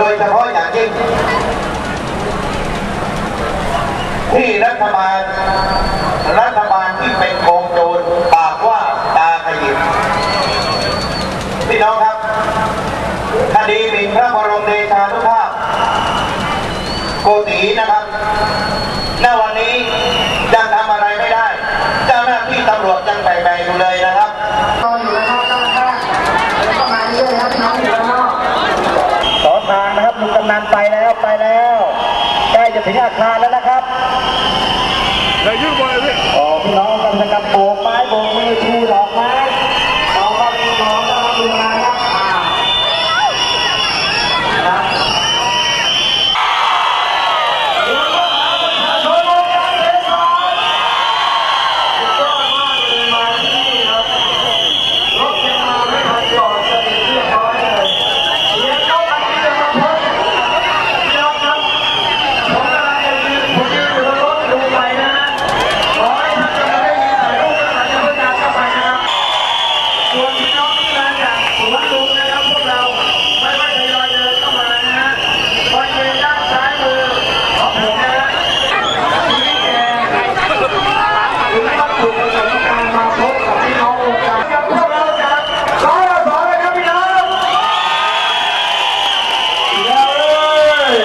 โดยเฉพาะอย่างยิ่ง ที่รัฐบาล รัฐบาลที่เป็นโกงโจรปากว่าตาขยิบพี่น้องครับ คดีหมิ่นพระบรมเดชานุภาพ โกตีนะครับ ณ วันนี้ยังทำอะไรไม่ได้ เจ้าหน้าที่ตำรวจยังแบ่งๆอยู่เลยนะครับ รออยู่นะครับด้านข้างแล้วก็มาเรื่อยๆครับพี่น้องอยู่ด้านนอก ขอทางนะครับลุงกำนัน ไปแล้วไปแล้วใกล้จะถึงอาคารแล้วนะครับเลยยืดบอลเลยพี่อ๋อพี่น้องกำลังกับโบกไม้โบกมือชูดอกไม้ น้องก็มีน้องก็มีมาครับอ่าครับ ส่วนพี่น้องที่มาจากสวนลุมนะครับพวกเราไม่ไม่ทยอยเดินเข้ามานะฮะบริเวณด้านซ้ายมือของผมนะฮะชี้แจงหรือวัตถุประสงค์การมาพบกับพี่น้ององค์การกับพวกเราจากสอสอเลยครับพี่น้องเดี๋ยวเลย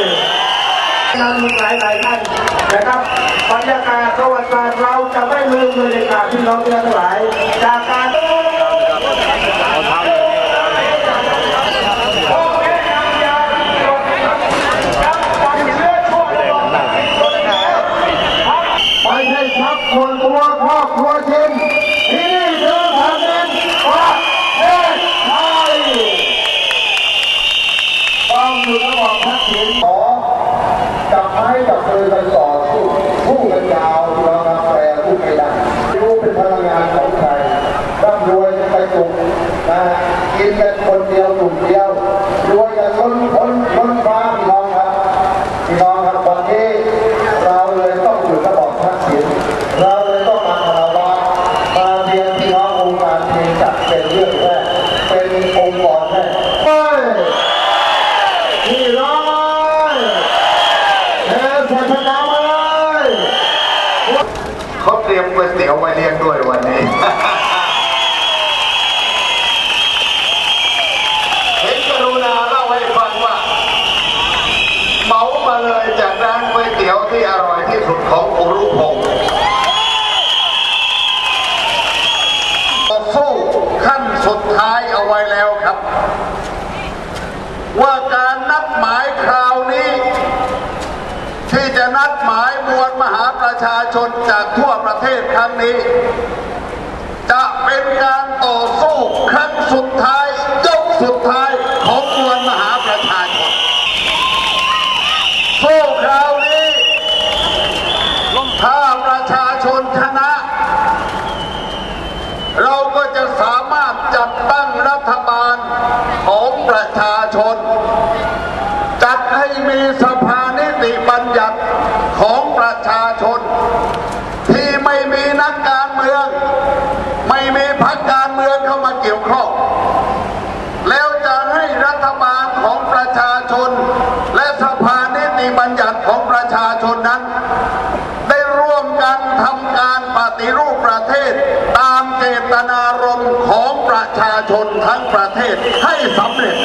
นำหลายหลายท่านนะครับบรรยากาศประวัติศาสตร์เราจะไม่ลืมบรรยากาศพี่น้องทั้งหลายจากการ ไม่ใช่ชักคนตัวครอบครัวชินที่นี่คือแผ่นดินประเทศไทยต้องอยู่ระหว่างทักษิณขอจับไม้จับมือ กันต่อสู้สู้กันยาวเราทำแปรสู้ไม่ได้รู้เป็นพลังงานของใครร่ำรวยไปสุขนะกินกันคนเดียวกลุ่มเดียวรวยกันล้นพ้นล้นฟ้าพี่น้องครับพี่น้องครับวันนี้เราเลยต้องอยู่ระบอบทักษิณเราเลยต้องมาคารวะมาเรียนพี่น้ององค์การเพลงจัดเป็นเรื่องแรกเป็นองค์กรแรกเฮ้ยพี่น้องเฮ้ยศาสนามาเลย เขาเตรียมก๋วยเตี๋ยวไว้เลี้ยงด้วยวันนี้ เห็นกรุณาเล่าให้ฟังว่าเหมามาเลยจากร้านก๋วยเตี๋ยวที่อร่อยที่สุดของอุรุพงศ์สู้ขั้นสุดท้ายเอาไว้แล้วครับ ว่าการนัดหมายคราวนี้ ที่จะนัด หมายมวลมหาประชาชนจากทั่วประเทศครั้งนี้ จะเป็นการต่อสู้ครั้งสุดท้ายยกสุดท้ายของมวลมหาประชาชนสู้คราวนี้ถ้าประชาชนชนะ เราก็จะสามารถจัดตั้งรัฐบาลของประชาชน จัดให้มีสภานิติบัญญัติของประชาชน ที่ไม่มีนักการเมือง ไม่มี พักการเมืองเข้ามาเกี่ยวข้อง แล้วจะให้รัฐบาลของประชาชน และสภานิติบัญญัติของประชาชนนั้น ได้ร่วมกันทำการปฏิรูปประเทศ ตามเจตนารมณ์ของประชาชนทั้งประเทศให้สำเร็จ